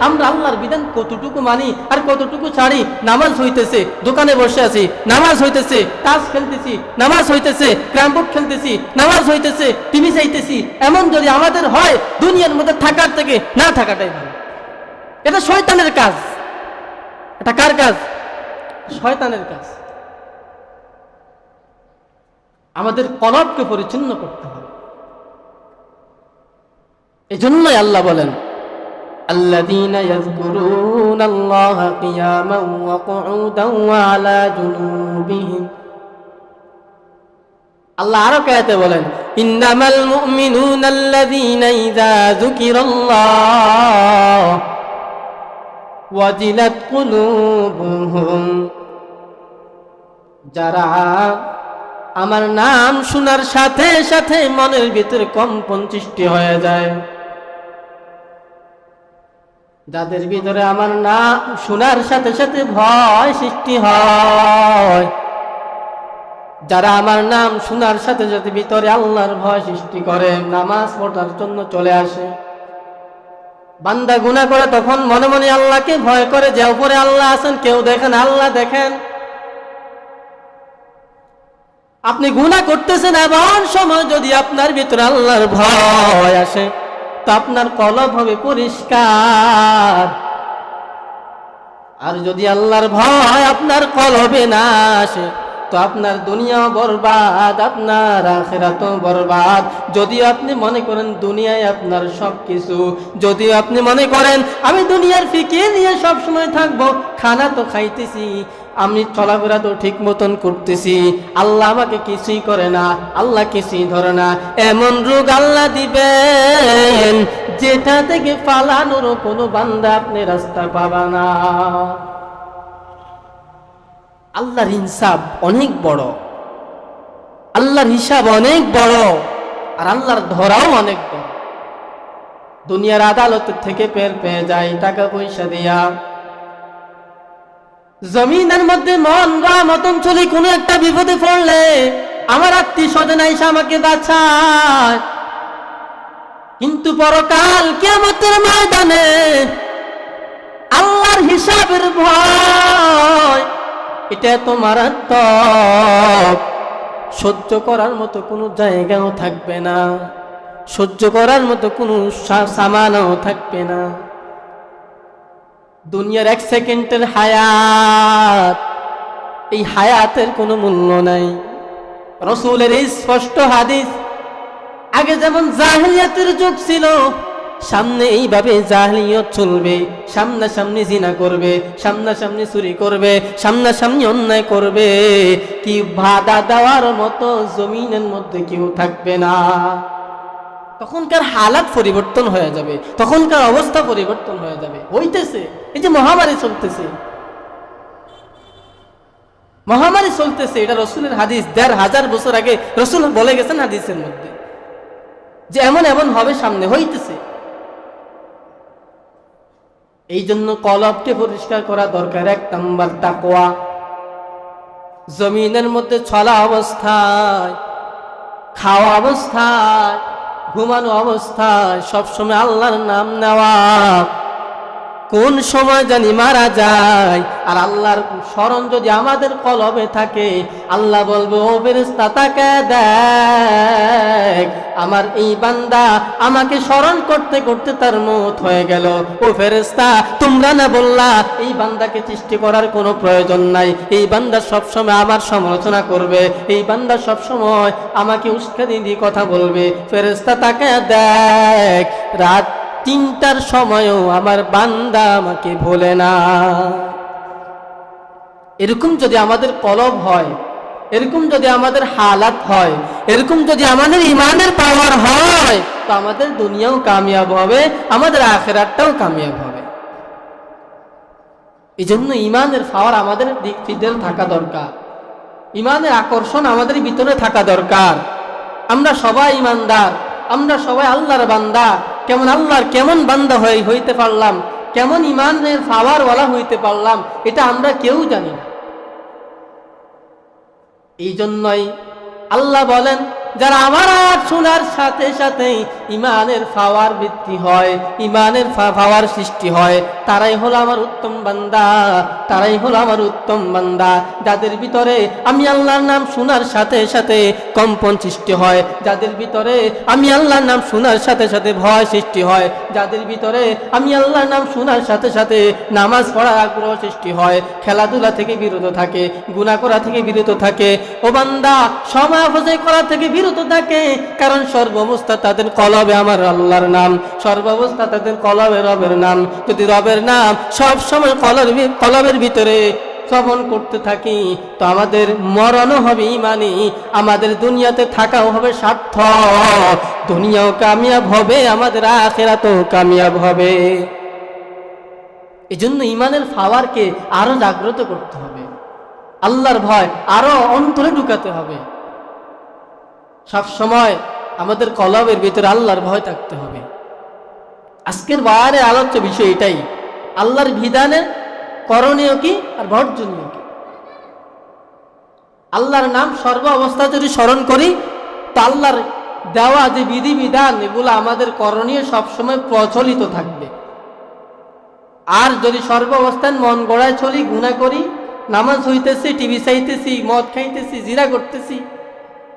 আমরা আল্লাহর বিধান কতটুকু মানি আর কতটুকু ছাড়ি? নামাজ হইতেছে, দোকানে বসে আছি, নামাজ হইতেছে, তাস খেলতেছি, নামাজ হইতেছে ক্রামবোর্ড খেলতেছি, নামাজ হইতেছে, টিভি চাইতেছি, এমন যদি আমাদের হয়, দুনিয়ার মধ্যে থাকার থেকে না থাকাটাই ভালো। এটা শয়তানের কাজ। এটা কার কাজ? শয়তানের কাজ। আমাদের কলবকে পরিচ্ছন্ন করতে হবে। এজন্যই আল্লাহ বলেন الذين يذكرون الله قياما وقعودا وعلى جنوبهم আল্লাহ আরো কায়াতে বলেন ইন্নামাল মুমিনুন আল্লাযীনা ইযা যুকিরাল্লাহ ওয়াজিলাত কুলুবুহুম যারা আমার নাম শোনার সাথে সাথে মনের ভিতরে কম্পন সৃষ্টি হয়ে যায় যাদের ভিতরে আমার নাম শোনার সাথে সাথে ভয় সৃষ্টি হয়। যারা আমার নাম শোনার সাথে সাথে ভিতরে আল্লাহর ভয় সৃষ্টি করে, নামাজ পড়ার জন্য চলে আসে। বান্দা গুণা করে তখন মনে মনে আল্লাহকে ভয় করে যে উপরে আল্লাহ আছেন, কেউ দেখেন, আল্লাহ দেখেন। আপনি গুণা করতেছেন এমন সময় যদি আপনার ভিতরে আল্লাহর ভয় আসে। তো আপনার কলব হবে পরিষ্কার। আর যদি আল্লাহর ভয় আপনার কলবে না আসে, তো আপনার দুনিয়া বরবাদ, আপনার আখেরাত বরবাদ। যদি আপনি মনে করেন দুনিয়ায় আপনার সব কিছু যদি আপনি মনে করেন, আমি দুনিয়ার ফিকে নিয়ে সব সময় থাকব, খানা তো খাইতেছি আমি চলাফেরা তো ঠিক মতন করতেছি। আল্লাহ আমাকে কিছুই করে না, আল্লাহ কিছুই ধরে না। এমন রোগ আল্লাহ দিবেন, যেটা থেকে পালানোরও কোনো বান্দা আপনি রাস্তা পাবা না। আল্লাহর ইনসাফ অনেক বড়। আল্লাহর হিসাব অনেক বড়, আর আল্লাহর ধরাও অনেক বড়। দুনিয়ার আদালত থেকে পের পেয়ে যায়, টাকা পয়সা দিয়া। জমিনের মধ্যে মন গা মতন চলে কোনো একটা বিপদে পড়লে আমার আত্মীয় স্বজন আইসা আমাকে বাঁচায়। কিন্তু পরকাল কেমতের ময়দানে আল্লাহর হিসাবের ভয়, এটা এত মারাত্মক সহ্য করার মতো কোনো জায়গাও থাকবে না। সহ্য করার মতো কোনো সামানও থাকবে না। দুনিয়ার এক সেকেন্ডের হায়াত। এই হায়াতের কোনো মূল্য নাই। রসুলের এই স্পষ্ট হাদিস আগে যেমন জাহিলিয়াতের যুগ ছিল, সামনে এইভাবে জাহলিয়ত চলবে, সামনাসামনি জিনা করবে, সামনাসামনি চুরি করবে, সামনাসামনি অন্যায় করবে। কি বাধা দেওয়ার মতো জমিনের মধ্যে কেউ থাকবে না। তখনকার হালাত পরিবর্তন হয়ে যাবে, তখনকার অবস্থা পরিবর্তন হয়ে যাবে। হইতেছে, এই যে মহামারী চলতেছে। মহামারী চলতেছে, এটা রসুলের হাদিস, দেড় হাজার বছর আগে রসুল বলে গেছেন হাদিসের মধ্যে, যে এমন এমন হবে সামনে, হইতেছে। এই জন্য কলবকে পরিষ্কার করা দরকার, এক নাম্বার তাকোয়া জমিনের মধ্যে ছলা অবস্থায়, খাওয়া অবস্থায় ঘুমানো অবস্থায় সবসময় আল্লাহর নাম নেওয়া। কোন সময় জানি মারা যায়? আর আল্লাহর স্মরণ যদি আমাদের কলবে থাকে, আল্লাহ বলব, ও ফেরেস্তা তাকে দেখ, আমার এই বান্দা আমাকে স্মরণ করতে করতে তার মত হয়ে গেল। ও ফেরেস্তা তোমরা না বললা, এই বান্দাকে সৃষ্টি করার কোনো প্রয়োজন নাই। এই বান্দা সবসময় আমার সমালোচনা করবে। এই বান্দা সবসময় আমাকে উস্কানি দিয়ে কথা বলবে। ফেরেস্তা তাকে দেখ, রাত তিনটার সময়ও আমার বান্দা আমাকে ভোলে না। এরকম যদি আমাদের কলব হয়, এরকম যদি আমাদের হালাত হয়, এরকম যদি আমাদের ইমানের পাওয়ার হয়, তো আমাদের দুনিয়াও কামিয়াব হবে, আমাদের আখেরাতটাও কামিয়াব হবে। এই জন্য ইমানের পাওয়ার আমাদের দিক ফিদের থাকা দরকার। ইমানের আকর্ষণ আমাদের ভিতরে থাকা দরকার। আমরা সবাই ইমানদার, আমরা সবাই আল্লাহর বান্দা কেমন আল্লাহর কেমন বান্দা হয়ে হইতে পারলাম, কেমন ইমানের ফাওয়ারওয়ালা হইতে পারলাম, এটা আমরা কেউ জানি না। এই জন্যই আল্লাহ বলেন, যারা আমার আর শোনার সাথে সাথেই ইমানের ফাওয়ার বৃদ্ধি হয়, ইমানের ফাওয়ার সৃষ্টি হয়। তারাই হলো আমার উত্তম বান্দা, তারাই হলো আমার উত্তম বান্দা। যাদের ভিতরে আমি আল্লাহর নাম শোনার সাথে সাথে কম্পন সৃষ্টি হয়, যাদের ভিতরে আমি আল্লাহর নাম শোনার সাথে সাথে ভয় সৃষ্টি হয়, যাদের ভিতরে আমি আল্লাহর নাম শোনার সাথে সাথে নামাজ পড়ার আগ্রহ সৃষ্টি হয়, খেলাধুলা থেকে বিরত থাকে গুণা করা থেকে বিরত থাকে। ও বান্দা অপচয় করা থেকে বিরত থাকে, কারণ সর্বাবস্থা তাদের কলবে আমার আল্লাহর নাম। সর্বাবস্থা তাদের কলবে রবের নাম। যদি রবের নাম সব সময় কলর কলবের ভিতরে শ্রবণ করতে থাকি, তো আমাদের মরণও হবে ইমানি, আমাদের দুনিয়াতে থাকাও হবে স্বার্থ দুনিয়াও কামিয়াব হবে, আমাদের আখেরাতেও কামিয়াব হবে। এই জন্য ইমানের ফাওয়ারকে আরও জাগ্রত করতে হবে। আল্লাহর ভয় আরও অন্তরে ঢুকাতে হবে। সব সময় আমাদের কলবের ভিতরে আল্লাহর ভয় থাকতে হবে। আজকের বাইরে আলোচ্য বিষয় এটাই। আল্লাহর বিধানের করণীয় কি আর বর্জনীয় কি? আল্লাহর নাম সর্ব অবস্থা যদি স্মরণ করি, তো আল্লাহর দেওয়া যে বিধি বিধান এগুলো আমাদের করণীয় সবসময় প্রচলিত থাকবে। আর যদি সর্ব অবস্থান মন গড়ায় চলি গুণা করি, নামাজ হইতেছি, টিভি চাইতেছি, মদ খাইতেছি, জিরা করতেছি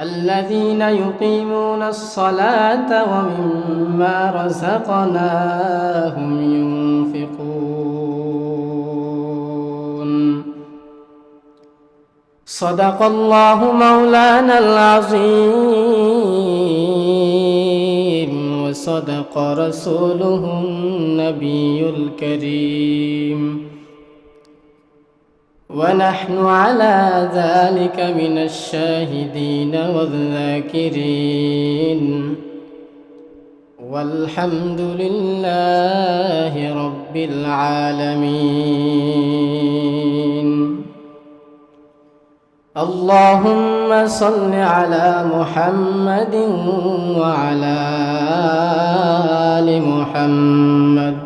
الذين يقيمون الصلاة ومما رزقناهم ينفقون. صدق الله مولانا العظيم. وصدق رسوله النبي الكريم. ونحن على ذلك من الشاهدين والذاكرين. والحمد لله رب العالمين. اللهم صل على محمد وعلى آل محمد.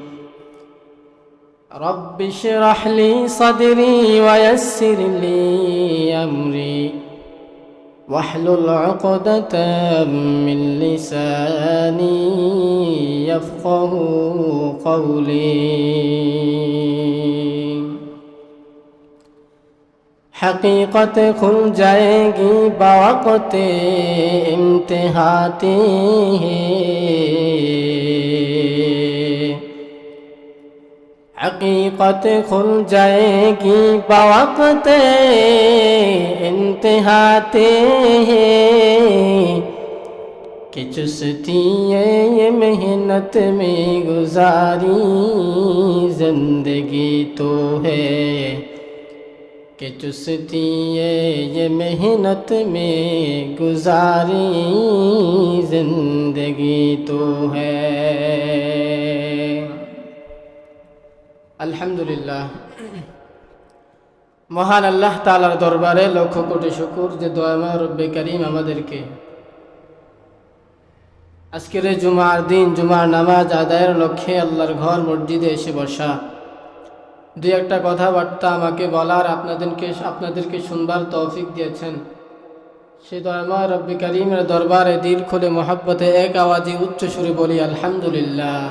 رب اشرح لي صدري ويسر لي أمري واحلل عقدة من لساني يفقه قولي حقیقت کھل جائے گی بوقت امتحاتی حقیقت हकीकत खुल जाएगी, बवक्त इंतहाते कि चुस्ती ये मेहनत में गुजारी, ज़िंदगी तो है। कि चुस्ती ये मेहनत में गुजारी, ज़िंदगी तो है। আলহামদুলিল্লাহ। মহান আল্লাহ তালার দরবারে লক্ষ কোটি শুকুর যে দয়াময় রব্বে করিম আমাদেরকে। আজকের জুমার দিন, জুমার নামাজ আদায়ের লক্ষ্যে আল্লাহর ঘর মসজিদে এসে বসা। দু একটা কথাবার্তা আমাকে বলার, আপনাদেরকে আপনাদেরকে শুনবার তৌফিক দিয়েছেন। সে দরবার রব্বি করিমের দরবারে দিল খুলে মোহাব্বতে এক আওয়াজে উচ্চ সুরে বলি, আলহামদুলিল্লাহ।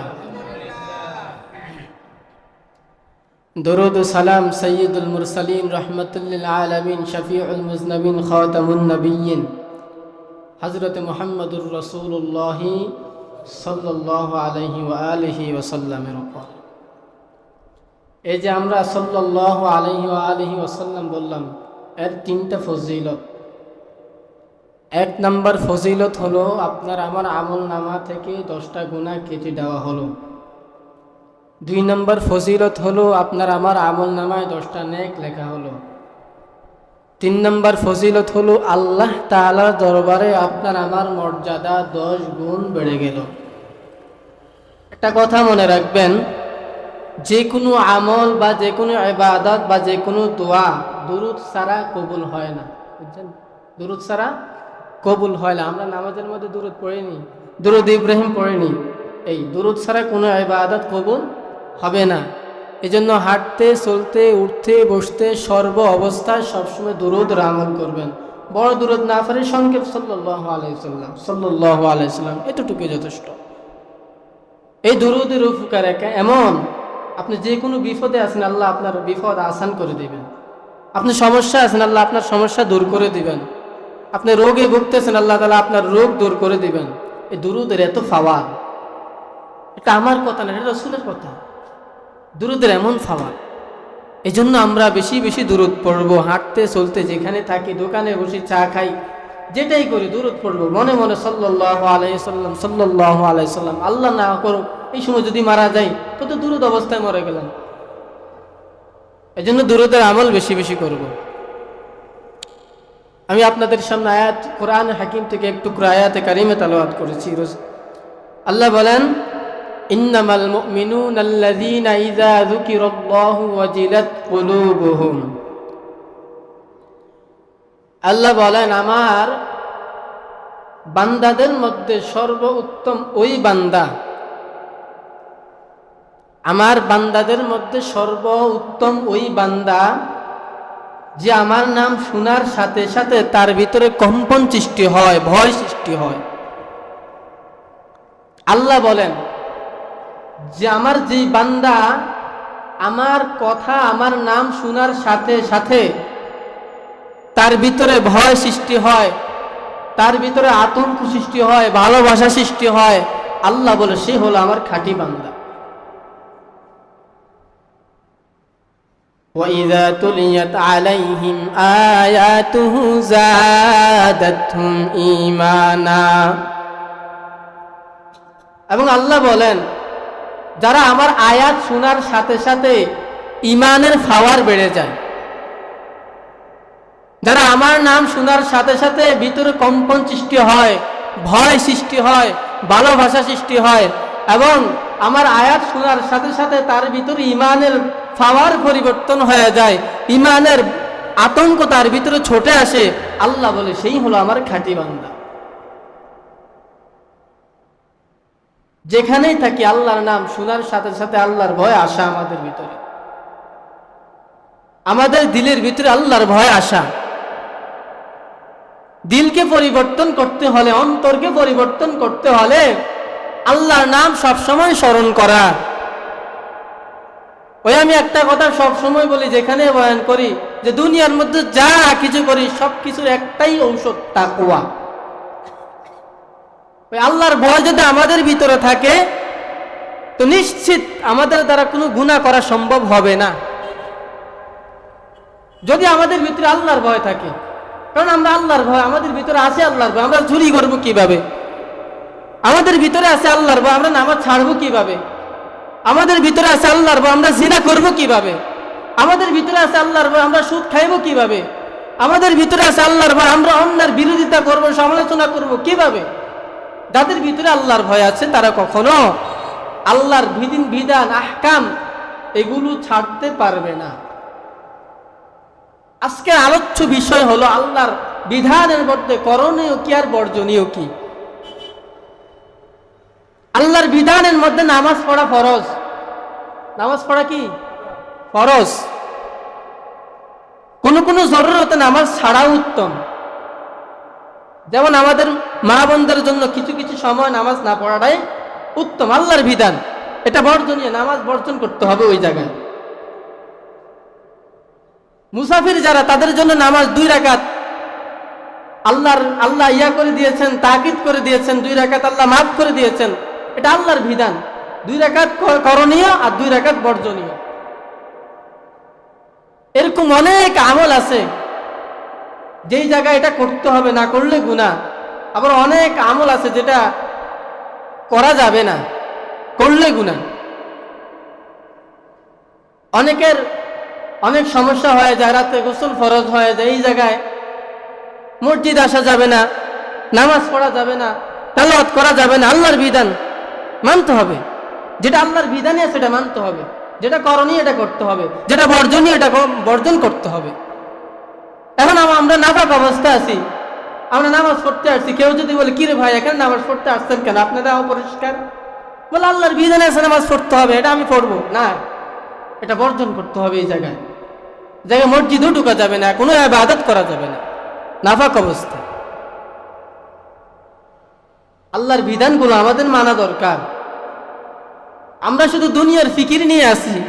দরুদ সালাম সৈয়দুল মুরসালিন রহমতুল্লিল আলমিন শফিউল মুজনবিন খাতামুন নবীন হজরত মোহাম্মদুর রসুল্লাহ সাল্লাহ আলহি আলহি ওসাল্লামের উপর। এই যে আমরা সাল্লাহ আলহি আলহি ওসাল্লাম বললাম, এর তিনটা ফজিলত। এক নম্বর ফজিলত হলো, আপনার আমার আমল নামা থেকে দশটা গুণা কেটে দেওয়া হলো। দুই নম্বর ফজিলত হলো আপনার আমার আমল নামায় দশটা নেক লেখা হলো। তিন নম্বর ফজিলত হলো আল্লাহ তালার দরবারে আপনার আমার মর্যাদা দশ গুণ বেড়ে গেল। একটা কথা মনে রাখবেন, যে কোনো আমল বা যে কোনো ইবাদত বা যে কোনো দোয়া দুরুদ ছাড়া কবুল হয় না। বুঝছেন? দুরুদ ছাড়া কবুল হয় না। আমরা নামাজের মধ্যে দুরুদ পড়িনি। দুরুদ ইব্রাহিম পড়িনি। এই দুরুদ ছাড়া কোনো ইবাদত কবুল হবে না। এজন্য হাঁটতে, চলতে, উঠতে, বসতে সর্ব অবস্থায় সবসময় দুরুদ আমল করবেন। বড় দুরুদ না পারে সংক্ষেপ সাল্লাহ আলাইসাল্লাম সাল্লাহ আলাইসাল্লাম যথেষ্ট। এই দুরুদের উপকার একা এমন, আপনি যে কোনো বিপদে আছেন, আল্লাহ আপনার বিপদ আসান করে দিবেন। আপনি সমস্যা আছেন, আল্লাহ আপনার সমস্যা দূর করে দিবেন। আপনি রোগে ভুগতেছেন, আল্লাহ তালা আপনার রোগ দূর করে দিবেন। এই দুরুদের এত ফাওয়া এটা আমার কথা না, এটা রসুলের কথা। দুরুদের এমন ফাওয়া এই জন্য আমরা বেশি বেশি দূরত পড়ব, হাঁটতে, চলতে, যেখানে থাকি, দোকানে বসে, চা খাই, যেটাই করি দূরত পড়ব। মনে মনে সাল্লাহ আলাইসাল্লাম সাল্লাহ আলাইসাল্লাম আল্লাহ না করো এই সময় যদি মারা যাই তো তো দূরত অবস্থায় মরে গেলাম। এই জন্য দূরতের আমল বেশি বেশি করব। আমি আপনাদের সামনে আয়াত, কোরআন হাকিম থেকে একটু আয়াতে কারিমে তালাবাদ করেছি। আল্লাহ বলেন আল্লাযীনা ইযা যুকিরাল্লাহু ওয়াজিলাত কুলুবুহুম। আল্লাহ বলেন, আমার বান্দাদের মধ্যে সর্ব উত্তম ওই বান্দা, আমার বান্দাদের মধ্যে সর্ব উত্তম ওই বান্দা, যে আমার নাম শোনার সাথে সাথে তার ভিতরে কম্পন সৃষ্টি হয়, ভয় সৃষ্টি হয়। আল্লাহ বলেন যে আমার যেই বান্দা আমার কথা আমার নাম শোনার সাথে সাথে তার ভিতরে ভয় সৃষ্টি হয় তার ভিতরে আতঙ্ক সৃষ্টি হয় ভালোবাসা সৃষ্টি হয় আল্লাহ বলে সে হলো আমার খাঁটি বান্দা وإذا تليت عليهم آياته زادتهم إيمانا এবং আল্লাহ বলেন যারা আমার আয়াত শোনার সাথে সাথে ইমানের ফাওয়ার বেড়ে যায়। যারা আমার নাম শোনার সাথে সাথে ভিতরে কম্পন সৃষ্টি হয়, ভয় সৃষ্টি হয়, ভালোবাসা সৃষ্টি হয় এবং আমার আয়াত শোনার সাথে সাথে তার ভিতরে ইমানের ফাওয়ার পরিবর্তন হয়ে যায়, ইমানের আতঙ্ক তার ভিতরে ছোটে আসে। আল্লাহ বলে, সেই হলো আমার খাঁটি বান্দা। যেখানেই থাকি আল্লাহর নাম শোনার সাথে সাথে আল্লাহর ভয় আসা আমাদের ভিতরে। আমাদের দিলের ভিতরে আল্লাহর ভয় আসা। দিলকে পরিবর্তন করতে হলে, অন্তরকে পরিবর্তন করতে হলে আল্লাহর নাম সবসময় স্মরণ করা। ওই আমি একটা কথা সব সময় বলি, যেখানে বয়ান করি যে দুনিয়ার মধ্যে যা কিছু করি সব কিছুর একটাই ঔষধ তাকুয়া ওই আল্লাহর ভয় যদি আমাদের ভিতরে থাকে, তো নিশ্চিত আমাদের দ্বারা কোনো গুণা করা সম্ভব হবে না। যদি আমাদের ভিতরে আল্লাহর ভয় থাকে, কারণ আমরা আল্লাহর ভয়, আমাদের ভিতরে আছে আল্লাহর ভয়, আমরা চুরি করব কীভাবে? আমাদের ভিতরে আছে আল্লাহর ভয়, আমরা নামাজ ছাড়বো কীভাবে? আমাদের ভিতরে আছে আল্লাহর ভয়, আমরা জিনা করব কীভাবে? আমাদের ভিতরে আছে আল্লাহর ভয়, আমরা সুদ খাইব কীভাবে? আমাদের ভিতরে আছে আল্লাহর ভয়, আমরা অন্যার বিরোধিতা করব, সমালোচনা করব কীভাবে? যাদের ভিতরে আল্লাহর ভয় আছে, তারা কখনো আল্লাহর বিধিন, বিধান, আহকাম এগুলো ছাড়তে পারবে না। আজকের আলোচ্য বিষয় হলো আল্লাহর বিধানের মধ্যে করণীয় কি আর বর্জনীয় কি? আল্লাহর বিধানের মধ্যে নামাজ পড়া ফরজ। নামাজ পড়া কি? ফরজ। কোন কোন জরুরতে নামাজ ছাড়া উত্তম। যেমন আমাদের মা বোনদের জন্য কিছু কিছু সময় নামাজ না পড়াটাই উত্তম, আল্লাহর বিধান। এটা বর্জনীয়, নামাজ বর্জন করতে হবে ওই জায়গায়। মুসাফির যারা, তাদের জন্য নামাজ দুই রাকাত। আল্লাহর, আল্লাহ ইয়া করে দিয়েছেন, তাকিদ করে দিয়েছেন, দুই রাকাত আল্লাহ মাফ করে দিয়েছেন। এটা আল্লাহর বিধান। দুই রাকাত করণীয় আর দুই রাকাত বর্জনীয়। এরকম অনেক আমল আছে। যেই জায়গায় এটা করতে হবে, না করলে গুণা আবার অনেক আমল আছে যেটা করা যাবে না, করলে গুণা অনেকের অনেক সমস্যা হয়, যায় রাতে গোসল ফরজ হয়ে, যায় এই জায়গায় মসজিদ আসা যাবে না, নামাজ পড়া যাবে না, তালাওয়াত করা যাবে না, আল্লাহর বিধান মানতে হবে। যেটা আল্লাহর বিধানে সেটা মানতে হবে। যেটা করণীয়, এটা করতে হবে। যেটা বর্জনীয়, এটা বর্জন করতে হবে। এখন আমরা নাফাক অবস্থায় আছি। আমরা নামাজ পড়তে আসছি, কেউ যদি বলে, কিরে ভাই, এখানে নামাজ পড়তে আসছেন কেন? আপনারা অপরিষ্কার? বলে, আল্লাহর বিধানে আছে নামাজ পড়তে হবে, এটা আমি পড়ব। না, এটা বর্জন করতে হবে এই জায়গায়। জায়গায় মসজিদও ঢুকা যাবে না, কোনো আবাদত করা যাবে না। নাফাক অবস্থা। আল্লাহর বিধানগুলো আমাদের মানা দরকার। আমরা শুধু দুনিয়ার ফিকির নিয়ে আসি।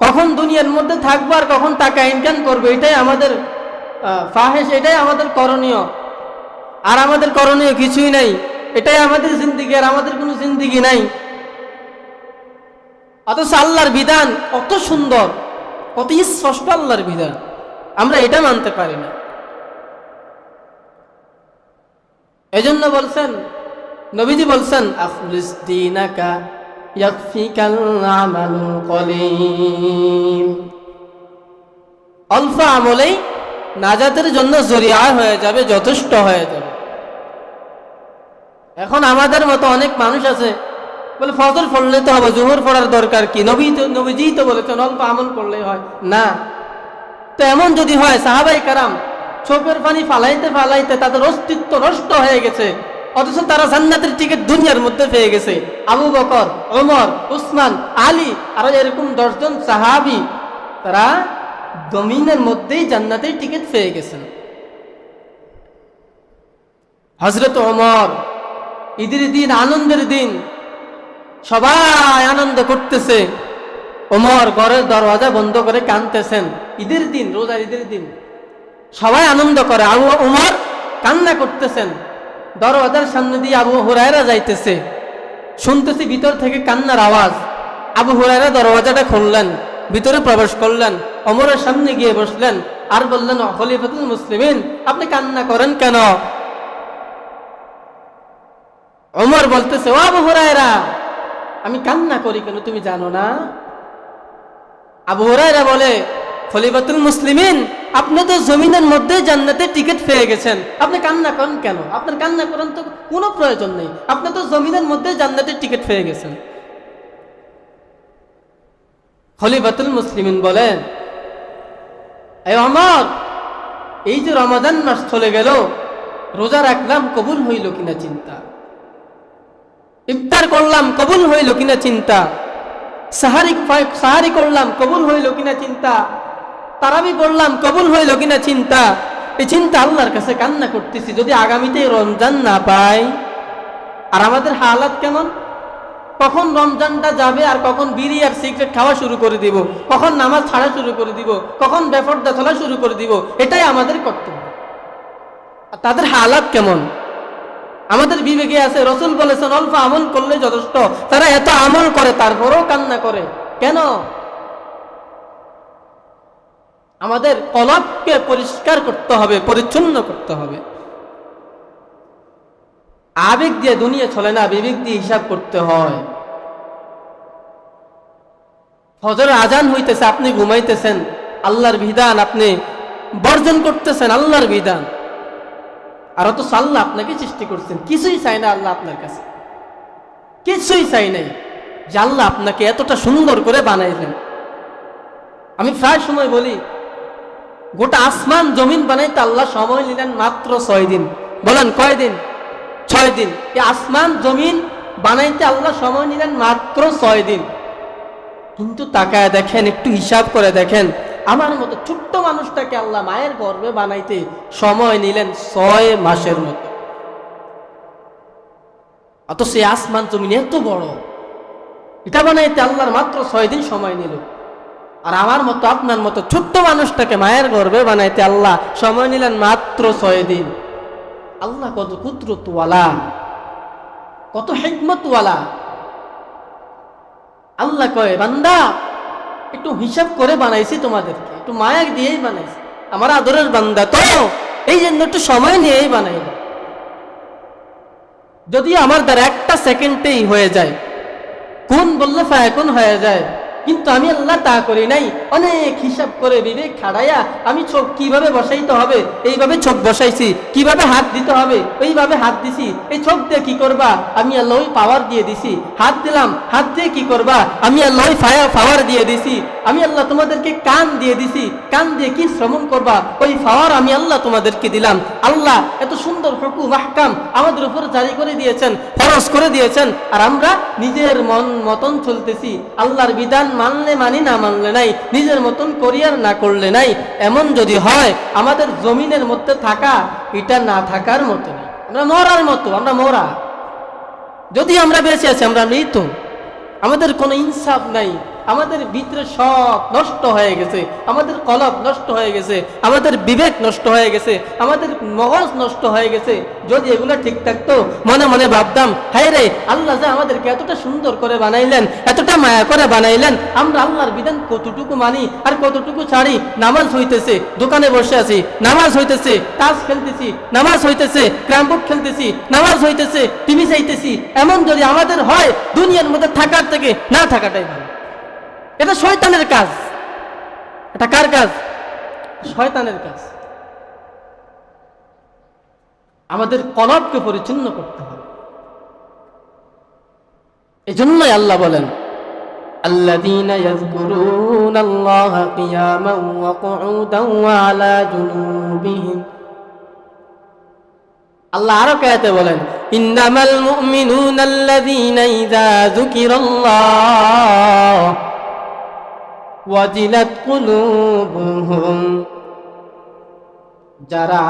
কখন দুনিয়ার মধ্যে থাকব আর কখন টাকা ইনকাম করব, এটাই আমাদের ফাহেস এটাই আমাদের করণীয়। আর আমাদের করণীয় কিছুই নাই। এটাই আমাদের জিন্দিগি, আর আমাদের কোনো জিন্দিগি নাই। অথচ আল্লাহর বিধান কত সুন্দর, কত স্পষ্ট আল্লাহর বিধান। আমরা এটা মানতে পারি না। এজন্য বলছেন, নবীজি বলছেন আখলিস অল্প আমলেই নাজাতের জন্য জরিয়া হয়ে যাবে, যথেষ্ট হয়ে যাবে। এখন আমাদের মতো অনেক মানুষ আছে, বলে ফজর পড়লে তো হবে, জোহর পড়ার দরকার কি? নবী তো নবীজিই তো বলেছেন, অল্প আমল করলেই হয়। না। তো এমন যদি হয়, সাহাবাই কারাম চোখের পানি ফালাইতে ফালাইতে তাদের অস্তিত্ব নষ্ট হয়ে গেছে, অথচ তারা জান্নাতের টিকিট দুনিয়ার মধ্যে পেয়ে গেছে। আবু বকর, ওমর, উসমান, আলী, আরও এরকম দশজন সাহাবি, তারা জমিনের মধ্যেই জান্নাতের টিকিট পেয়ে গেছেন। হজরত ওমর, ঈদের দিন, আনন্দের দিন, সবাই আনন্দ করতেছে। ওমর ঘরের দরওয়াজা বন্ধ করে কানতেছেন ঈদের দিন, রোজার ঈদের দিন, সবাই আনন্দ করে। আবু উমর কান্না করতেছেন। দরওয়াজার সামনে দিয়ে আবু হুরায়রা যাইতেছে। শুনতেছি ভিতর থেকে কান্নার আওয়াজ। আবু হুরায়রা দরওয়াজাটা খুললেন, ভিতরে প্রবেশ করলেন। অমরের সামনে গিয়ে বসলেন, আর বললেন খলিফাতুল মুসলিমিন, আপনি কান্না করেন কেন? অমর বলতেছে, ও আবু হুরায়রা, আমি কান্না করি কেন তুমি জানো না? আবু হুরায়রা বলে, খলিফাতুল মুসলিমিন, আপনি তো জমিনের মধ্যে জান্নাতে টিকিট পেয়ে গেছেন। আপনি কান্না করেন কেন? আপনার কান্না করেন তো কোনো প্রয়োজন নেই। আপনি তো জমিনের মধ্যে জান্নাতের টিকিট পেয়ে গেছেন। খলিফাতুল মুসলিমিন বলেন এই যে রমাদান মাস চলে গেল রোজা রাখলাম কবুল হইল কিনা চিন্তা? ইফতার করলাম কবুল হইল কিনা চিন্তা? সাহারি সাহারি করলাম কবুল হইল কিনা চিন্তা? তারাবি করলাম কবুল হইল কিনা চিন্তা? এই চিন্তা আল্লাহর কাছে কান্না করতেছি, যদি আগামীতে রমজান না পাই, আর আমাদের হালাত কেমন? কখন রমজানটা যাবে আর কখন বিড়ি আর সিগারেট খাওয়া শুরু করে দিব? কখন নামাজ ছাড়া শুরু করে দিব? কখন বেফর্দা চলা শুরু করে দিব? এটাই আমাদের কর্তব্য। তাদের হালাত কেমন? আমাদের বিবেকে আছে, রসুল বলেছেন, অল্প আমল করলে যথেষ্ট। তারা এত আমল করে, তারপরেও কান্না করে। কেন? আমাদের কলবকে পরিষ্কার করতে হবে, পরিচ্ছন্ন করতে হবে। আবেগ দিয়ে দুনিয়া চলে না, বিবেক দিয়ে হিসাব করতে হয়। ফজর আজান হইতেছে, আপনি ঘুমাইতেছেন, আল্লাহর বিধান আপনি বর্জন করতেছেন, আল্লাহর বিধান। আর অত আল্লাহ আপনাকে সৃষ্টি করছেন, কিছুই চাই না আল্লাহ আপনার কাছে। কিছুই চাই নাই যে আল্লাহ আপনাকে এতটা সুন্দর করে বানাইলেন। আমি প্রায় সময় বলি, গোটা আসমান জমিন বানাইতে আল্লাহ সময় নিলেন মাত্র ছয় দিন। বলেন, কয় দিন? ছয় দিন। এই আসমান, জমিন বানাইতে আল্লাহ সময় নিলেন মাত্র ছয় দিন। কিন্তু তাকায় দেখেন, একটু হিসাব করে দেখেন, আমার মতো ছোট্ট মানুষটাকে আল্লাহ মায়ের গর্বে বানাইতে সময় নিলেন ছয় মাসের মতো। অত সে আসমান, জমিন এত বড়, এটা বানাইতে আল্লাহর মাত্র ছয় দিন সময় নিল। আর আমার মতো আপনার মতো ছোট্ট মানুষটাকে মায়ের গর্বে বানাইতে আল্লাহ সময় নিলেন মাত্র ছয় দিন। আল্লাহ কত কুদরতওয়ালা, কত হেকমতওয়ালা। আল্লাহ কয়, বান্দা, একটু হিসাব করে বানাইছি তোমাদেরকে, একটু মায়াক দিয়েই বানাইছি। আমার আদরের বান্দা, তো এই জন্য একটু সময় নিয়েই বানাইল। যদি আমার দ্বারা একটা সেকেন্ডেই হয়ে যায়, কোন বললে ফায়াকুন হয়ে যায়? কিন্তু আমি আল্লাহ তা করি নাই। অনেক হিসাব করে বিবেক খাড়াইয়া আমি চোখ কীভাবে বসাইতে হবে? এইভাবে চোখ বসাইছি। কীভাবে হাত দিতে হবে? ওইভাবে হাত দিছি। এই চোখ দিয়ে কি করবা? আমি আল্লাহ পাওয়ার দিয়ে দিছি। হাত দিলাম। হাত দিয়ে কি করবা? আমি আল্লাহ পাওয়ার দিয়ে দিছি। আমি আল্লাহ তোমাদেরকে কান দিয়ে দিছি। কান দিয়ে কি শ্রমণ করবা? ওই পাওয়ার আমি আল্লাহ তোমাদেরকে দিলাম। আল্লাহ এত সুন্দর হুকুম আহকাম আমাদের উপর জারি করে দিয়েছেন খরচ করে দিয়েছেন। আর আমরা নিজের মন মতন চলতেছি। আল্লাহর বিধান মানলে মানি, না মানলে নাই। নিজের মতন করিয়ার না করলে নাই। এমন যদি হয়, আমাদের জমিনের মধ্যে থাকা, এটা না থাকার মতো নেই। আমরা মরার মতো, আমরা মরা। যদি আমরা বেঁচে আছি, আমরা মৃত। আমাদের কোনো ইনসাফ নাই। আমাদের ভিতরে সব নষ্ট হয়ে গেছে, আমাদের কলব নষ্ট হয়ে গেছে, আমাদের বিবেক নষ্ট হয়ে গেছে, আমাদের মগজ নষ্ট হয়ে গেছে। যদি এগুলো ঠিক থাকতো, মনে মনে ভাবতাম, হায় রে, আল্লাহ আমাদেরকে এতটা সুন্দর করে বানাইলেন, এতটা মায়া করে বানাইলেন, আমরা আল্লাহর বিধান কতটুকু মানি আর কতটুকু ছাড়ি? নামাজ হইতেছে, দোকানে বসে আছি, নামাজ হইতেছে, তাস খেলতেছি, নামাজ হইতেছে ক্রামবোর্ড খেলতেছি, নামাজ হইতেছে, টিভি চাইতেছি, এমন যদি আমাদের হয়, দুনিয়ার মধ্যে থাকার থেকে না থাকাটাই ভালো। এটা শয়তানের কাজ এটা কার কাজ শয়তানের কাজ আমাদের কলবকে পরিচ্ছন্ন করতে হবে এজন্যই আল্লাহ বলেন الذين يذكرون الله قياما وقعودا وعلى جنوبهم আল্লাহ আরো কায়াতে বলেন ইন্নামাল মুমিনুনা আল্লাযীনা ইযা যুকিরাল্লাহ ওয়াজিলাত কুলুবুহুম। যারা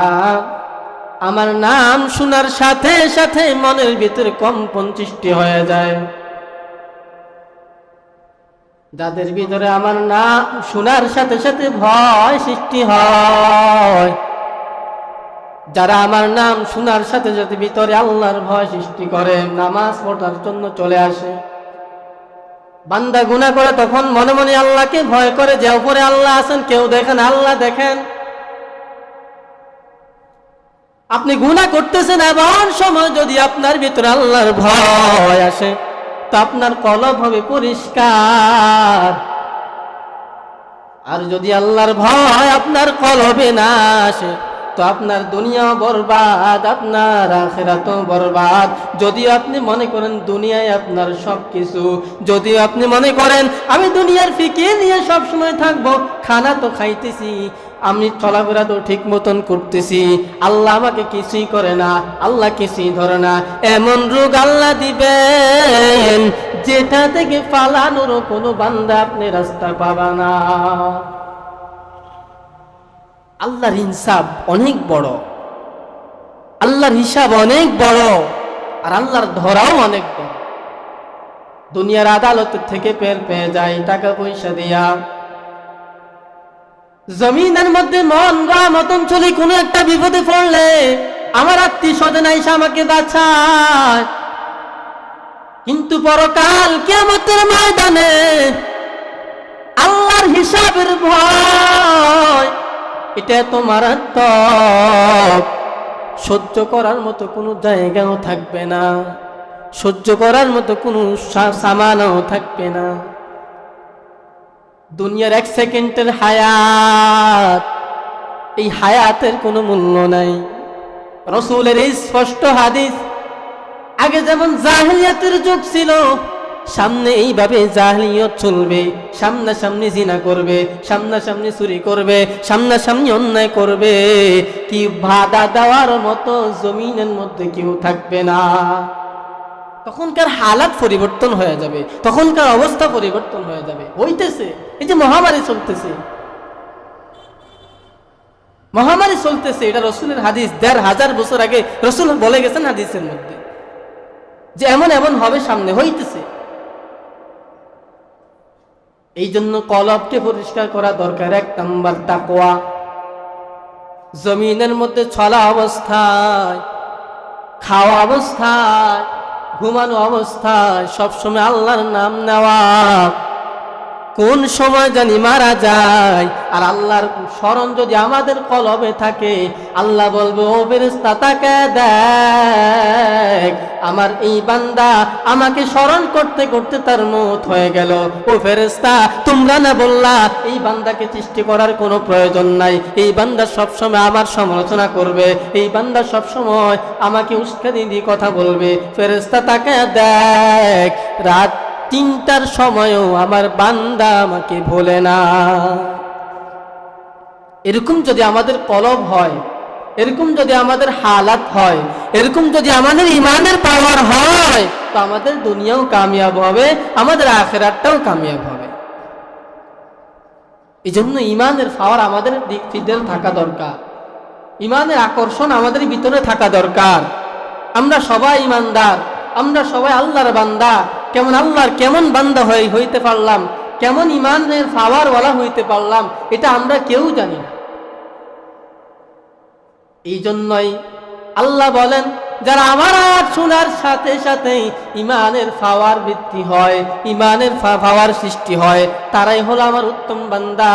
আমার নাম শোনার সাথে সাথে মনের ভিতরে কম্পন সৃষ্টি হয়ে যায়। যাদের ভিতরে আমার নাম শোনার সাথে সাথে ভয় সৃষ্টি হয়। যারা আমার নাম শোনার সাথে সাথে ভিতরে আল্লাহর ভয় সৃষ্টি করে, নামাজ পড়ার জন্য চলে আসে। বান্দা গুণা করে তখন মনে মনে আল্লাহকে ভয় করে যে উপরে আল্লাহ আছেন, কেউ দেখেন, আল্লাহ দেখেন। আপনি গুণা করতেছেন এমন সময় যদি আপনার ভিতরে আল্লাহর ভয় আসে, তো আপনার কলব হবে পরিষ্কার। আর যদি আল্লাহর ভয় আপনার কলবে না আসে তো আপনার দুনিয়া বরবাদ, আপনার আখেরাত বরবাদ। যদি আপনি মনে করেন দুনিয়ায় আপনার সব কিছু যদি আপনি মনে করেন আমি দুনিয়ার ফিকে নিয়ে সব সময় থাকব, খানা তো খাইতেছি, আমি চলাফেরা তো ঠিক মতন করতেছি, আল্লাহ আমাকে কিছুই করে না, আল্লাহ কিছুই ধরে না। এমন রোগ আল্লাহ দিবেন, যেটা থেকে পালানোরও কোনো বান্দা আপনি রাস্তা পাবা না। আল্লাহর ইনসাফ অনেক বড়। আল্লাহর হিসাব অনেক বড় আর আল্লাহর ধরাও অনেক বড়। দুনিয়ার আদালত থেকে পের পেয়ে যায় টাকা পয়সা দিয়া। জমিনের মধ্যে মন গা মতন চলে কোনো একটা বিপদে পড়লে আমার আত্মীয় স্বজন আইসা আমাকে বাঁচায়। কিন্তু পরকাল কেমতের ময়দানে আল্লাহর হিসাবের ভয় এটা এত মারাত্মক সহ্য করার মতো কোনো জায়গাও থাকবে না। সহ্য করার মতো কোনো সামানও থাকবে না। দুনিয়ার এক সেকেন্ডের হায়াত, এই হায়াতের কোনো মূল্য নাই। রসুলের এই স্পষ্ট হাদিস, আগে যেমন জাহিলিয়াতের যুগ ছিল সামনে এইভাবে জাহলিয়ত চলবে, সামনাসামনি জিনা করবে, সামনাসামনি চুরি করবে, সামনাসামনি অন্যায় করবে। কি বাধা দেওয়ার মতো জমিনের মধ্যে কেউ থাকবে না। তখনকার হালাত পরিবর্তন হয়ে যাবে, তখনকার অবস্থা পরিবর্তন হয়ে যাবে। হইতেছে, এই যে মহামারী চলতেছে। মহামারী চলতেছে, এটা রসুলের হাদিস, দেড় হাজার বছর আগে রসুল বলে গেছেন হাদিসের মধ্যে। যে এমন এমন হবে সামনে, হইতেছে। এই জন্য কলবকে পরিষ্কার করা দরকার। এক নাম্বার তাকোয়া জমিনের মধ্যে ছলা অবস্থায়, খাওয়া অবস্থায়, ঘুমানো অবস্থায় সবসময় আল্লাহর নাম নেওয়া। কোন সময় জানি মারা যায়? আর আল্লাহর স্মরণ যদি আমাদের কলবে থাকে, আল্লাহ বলব, ও ফেরেস্তা তাকে দেখ, আমার এই বান্দা আমাকে স্মরণ করতে করতে তার মত হয়ে গেল। ও ফেরেস্তা তোমরা না বললা, এই বান্দাকে সৃষ্টি করার কোনো প্রয়োজন নাই। এই বান্দা সবসময় আমার সমালোচনা করবে। এই বান্দা সবসময় আমাকে উস্কানি দিয়ে কথা বলবে। ফেরেস্তা তাকে দেখ, রাত তিনটার সময়ও আমার বান্দা আমাকে ভোলে না। এরকম যদি আমাদের কলব হয়, এরকম যদি আমাদের হালাত হয়, এরকম যদি আমাদের ইমানের পাওয়ার হয়, তো আমাদের দুনিয়াও কামিয়াব হবে, আমাদের আখেরাতটাও কামিয়াব হবে। এই জন্য ইমানের পাওয়ার আমাদের দিক ফিদেল থাকা দরকার। ইমানের আকর্ষণ আমাদের ভিতরে থাকা দরকার। আমরা সবাই ইমানদার, আমরা সবাই আল্লাহর বান্দা কেমন আল্লাহর কেমন বান্দা হয়ে হইতে পারলাম, কেমন ইমানের ফাওয়ারওয়ালা হইতে পারলাম, এটা আমরা কেউ জানি না। এই জন্যই আল্লাহ বলেন যারা আমার আয়াত শোনার সাথে সাথে ইমানের ফাওয়ার বৃদ্ধি হয় ইমানের ফাওয়ার সৃষ্টি হয়, তারাই হলো আমার উত্তম বান্দা,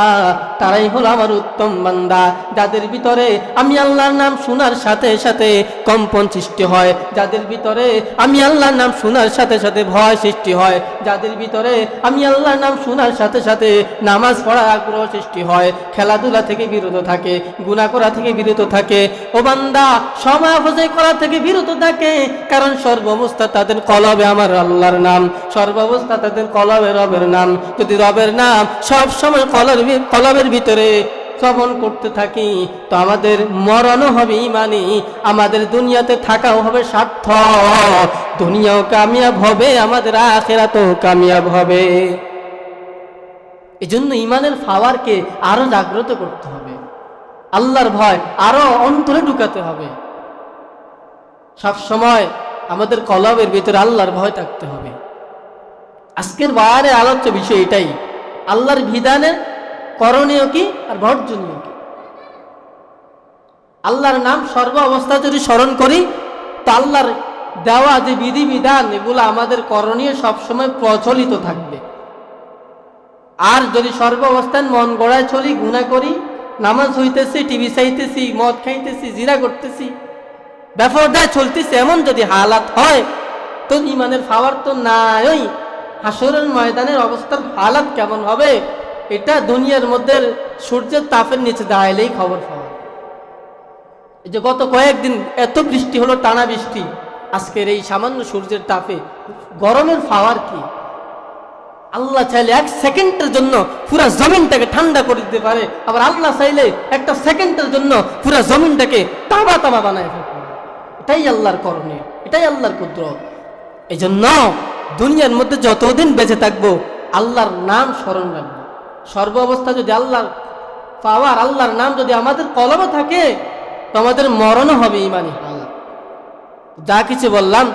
তারাই হলো আমার উত্তম বান্দা। যাদের ভিতরে আমি আল্লাহর নাম শোনার সাথে সাথে কম্পন সৃষ্টি হয়, যাদের ভিতরে আমি আল্লাহর নাম শোনার সাথে সাথে ভয় সৃষ্টি হয়, যাদের ভিতরে আমি আল্লাহর নাম শোনার সাথে সাথে নামাজ পড়ার আগ্রহ সৃষ্টি হয়, খেলাধুলা থেকে বিরত থাকে গুণা করা থেকে বিরত থাকে। ও বান্দা অপচয় করা থেকে বিরত থাকে, কারণ সর্বাবস্থা তাদের কলবে আমার আল্লাহর নাম। সর্বাবস্থা তাদের কলবে রবের নাম। যদি রবের নাম সব সময় কলর কলবের ভিতরে শ্রবণ করতে থাকি, তো আমাদের মরণও হবে ইমানি, আমাদের দুনিয়াতে থাকাও হবে স্বার্থ দুনিয়াও কামিয়াব হবে, আমাদের আখেরাতেও কামিয়াব হবে। এই জন্য ইমানের ফাওয়ারকে আরও জাগ্রত করতে হবে। আল্লাহর ভয় আরও অন্তরে ঢুকাতে হবে। সব সময় আমাদের কলবের ভিতরে আল্লাহর ভয় থাকতে হবে। আজকের বায়ারে আলোচ্য বিষয় এটাই। আল্লাহর বিধানে করণীয় কি আর বর্জনীয় কি? আল্লাহর নাম সর্ব অবস্থা যদি স্মরণ করি, তো আল্লাহর দেওয়া যে বিধি বিধান এগুলো আমাদের করণীয় সবসময় প্রচলিত থাকবে। আর যদি সর্ব অবস্থান মন গড়ায় চলি গুণা করি, নামাজ হইতেছি, টিভি চাইতেছি, মদ খাইতেছি, জিরা করতেছি ব্যাপারটায় চলতেছে, এমন যদি হালাত হয়, তো ইমানের ফাওয়ার তো নাই হাসরের ময়দানের অবস্থার হালাত কেমন হবে? এটা দুনিয়ার মধ্যে সূর্যের তাপের নিচে দাঁড়াইলেই খবর পাওয়া। এই যে গত কয়েকদিন এত বৃষ্টি হলো, টানা বৃষ্টি। আজকের এই সামান্য সূর্যের তাপে গরমের ফাওয়ার কি? আল্লাহ চাইলে এক সেকেন্ডের জন্য পুরা জমিনটাকে ঠান্ডা করে দিতে পারে। আবার আল্লাহ চাইলে একটা সেকেন্ডের জন্য পুরা জমিনটাকে তাবা তাবা বানায় পারে। এটাই আল্লাহর করণীয়, এটাই আল্লাহর কুদ্র এই জন্য দুনিয়ার মধ্যে যতদিন বেঁচে থাকব, আল্লাহর নাম স্মরণ রাখব। সর্ব অবস্থা যদি আল্লাহর পাওয়ার, আল্লাহর নাম যদি আমাদের কলমে থাকে, তো আমাদের মরণও হবে ইমানি হালাত যা কিছু বললাম,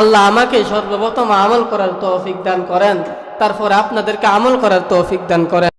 আল্লাহ আমাকে সর্বপ্রথম আমল করার তৌফিক দান করেন, তারপর আপনাদেরকে আমল করার তৌফিক দান করেন।